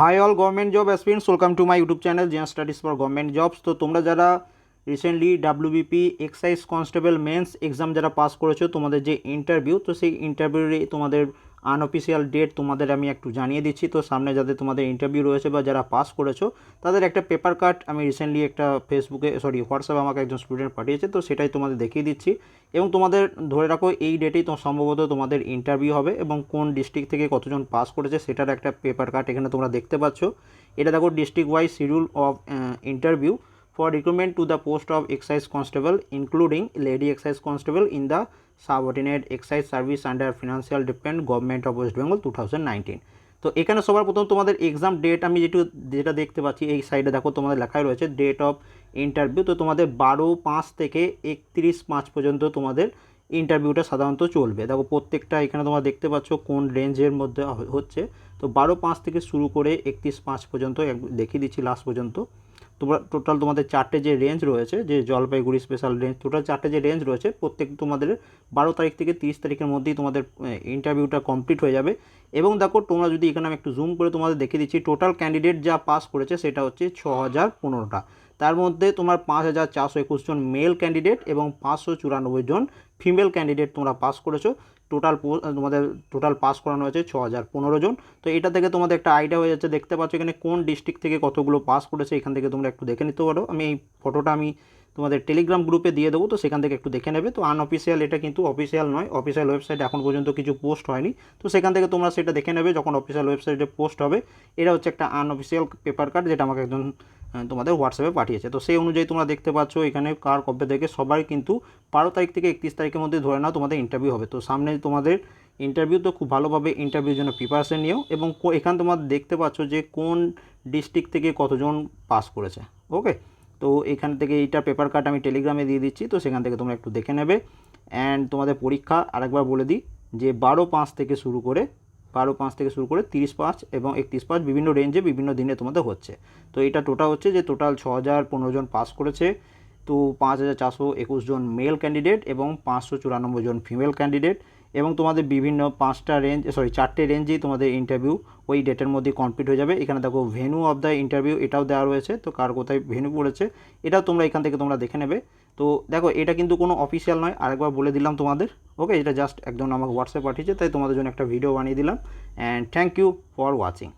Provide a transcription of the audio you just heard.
Hi all government job aspirants welcome to my YouTube channel Jiya studies for government jobs তো তোমরা যারা recently W B P excise constable mains exam যারা pass করেছ, তোমাদের যে interview তো সেই ইন্টারভিউরে তোমাদের আনঅফিসিয়াল ডেট তোমাদের আমি একটু জানিয়ে দিচ্ছি। তো সামনে যাদের তোমাদের ইন্টারভিউ রয়েছে বা যারা পাস করেছ, তাদের একটা পেপার কাট আমি রিসেন্টলি একটা ফেসবুকে সরি হোয়াটসঅ্যাপে আমাকে একজন স্টুডেন্ট পাঠিয়েছে, তো সেটাই তোমাদের দেখিয়ে দিচ্ছি। এবং তোমাদের ধরে রাখো, এই ডেটেই তো সম্ভবত তোমাদের ইন্টারভিউ হবে এবং কোন ডিস্ট্রিক্ট থেকে কতজন পাস করেছে সেটার একটা পেপার কাট এখানে তোমরা দেখতে পাচ্ছ। এটা দেখো district wise schedule of interview for recruitment to the post of excise constable, including lady excise constable in the subordinate excise service under financial depend government of west bengal 2019 তো এখানে সবার প্রথম তোমাদের এক্সাম ডেট আমি যেটু, যেটা দেখতে পাচ্ছি, এই সাইডে দেখো তোমাদের লেখাই রয়েছে, ডেট অফ ইন্টারভিউ। তো তোমাদের বারো পাঁচ থেকে একত্রিশ পাঁচ পর্যন্ত তোমাদের ইন্টারভিউটা সাধারণত চলবে। দেখো প্রত্যেকটা এখানে তোমরা দেখতে পাচ্ছ কোন রেঞ্জের মধ্যে হচ্ছে। তো বারো পাঁচ থেকে শুরু করে একত্রিশ পাঁচ পর্যন্ত দেখিয়ে দিচ্ছি লাস্ট পর্যন্ত। তোমরা টোটাল তোমাদের চারটে যে রেঞ্জ রয়েছে, যে জলপাইগুড়ি স্পেশাল রেঞ্জ টোটাল চারটে যে রেঞ্জ রয়েছে, প্রত্যেক তোমাদের বারো তারিখ থেকে তিরিশ তারিখের মধ্যেই তোমাদের ইন্টারভিউটা কমপ্লিট হয়ে যাবে। এবং দেখো তোমরা যদি এখানে আমি একটু জুম করে তোমাদের দেখে দিচ্ছি টোটাল ক্যান্ডিডেট যা পাস করেছে সেটা হচ্ছে ছ হাজার পনেরোটা। তার মধ্যে তোমার পাঁচ হাজার চারশো একুশ জন মেল ক্যান্ডিডেট এবং পাঁচশো চুরানব্বই জন ফিমেল ক্যান্ডিডেট তোমরা পাস করেছ। টোটাল তোমাদের টোটাল পাস করানো হয়েছে ছ হাজার পনেরো জন। তো এটা থেকে তোমাদের একটা আইডিয়া হয়ে যাচ্ছে, দেখতে পাচ্ছ এখানে কোন ডিস্ট্রিক্ট থেকে কতগুলো পাস করেছে, এখান থেকে তোমরা একটু দেখে নিতে পারো। আমি এই ফটোটা আমি তোমাদের টেলিগ্রাম গ্রুপে দিয়ে দেবো, তো সেখান থেকে একটু দেখে নেবে। তো আনঅফিসিয়াল এটা কিন্তু অফিসিয়াল নয় অফিসিয়াল ওয়েবসাইটে এখন পর্যন্ত কিছু পোস্ট হয়নি। তো সেখান থেকে তোমরা সেটা দেখে নেবে, যখন অফিসিয়াল ওয়েবসাইটে পোস্ট হবে। এটা হচ্ছে একটা আনঅফিসিয়াল পেপার কার্ড যেটা আমাকে একজন তোমাদের হোয়াটসঅ্যাপে পাঠিয়েছে। তো সেই অনুযায়ী তোমরা দেখতে পাচ্ছ, এখানে কার কবে থেকে সবাই কিন্তু বারো তারিখ থেকে একত্রিশ তারিখের মধ্যে ধরে নাও তোমাদের ইন্টারভিউ হবে। তো সামনে তোমাদের ইন্টারভিউ তো খুব ভালোভাবে ইন্টারভিউর জন্য প্রিপারেশন নিও এবং এখানে তোমরা দেখতে পাচ্ছ যে কোন ডিস্ট্রিক্ট থেকে কতজন পাস করেছে। ওকে তো এখান থেকে এইটা পেপার কাট আমি টেলিগ্রামে দিয়ে দিচ্ছি, তো সেখান থেকে তোমরা একটু দেখে নেবে। অ্যান্ড তোমাদের পরীক্ষা আরেকবার বলে দিই যে বারো পাঁচ থেকে শুরু করে, বারো পাঁচ থেকে শুরু করে তিরিশ পাঁচ এবং একত্রিশ পাঁচ বিভিন্ন রেঞ্জে বিভিন্ন দিনে তোমাদের হচ্ছে। তো এটা টোটাল হচ্ছে যে টোটাল ছ হাজার পনেরো জন পাস করেছে। তো পাঁচ হাজার চারশো একুশ জন মেল ক্যান্ডিডেট এবং পাঁচশো চুরানব্বই জন ফিমেল ক্যান্ডিডেট এবং তোমাদের বিভিন্ন পাঁচটা রেঞ্জ সরি চারটে রেঞ্জেই তোমাদের ইন্টারভিউ ওই ডেটের মধ্যে কমপ্লিট হয়ে যাবে। এখানে দেখো ভেনু অফ দ্য ইন্টারভিউ এটাও দেওয়া রয়েছে। তো কার কোথায় ভেনু পড়েছে, এটাও তোমরা এখান থেকে তোমরা দেখে নেবে। তো দেখো, এটা কিন্তু কোনো অফিসিয়াল নয়। আরেকবার বলে দিলাম তোমাদের ওকে এটা জাস্ট একজন আমাকে হোয়াটসঅ্যাপ পাঠিয়েছে, তাই তোমাদের জন্য একটা ভিডিও বানিয়ে দিলাম। And thank you for watching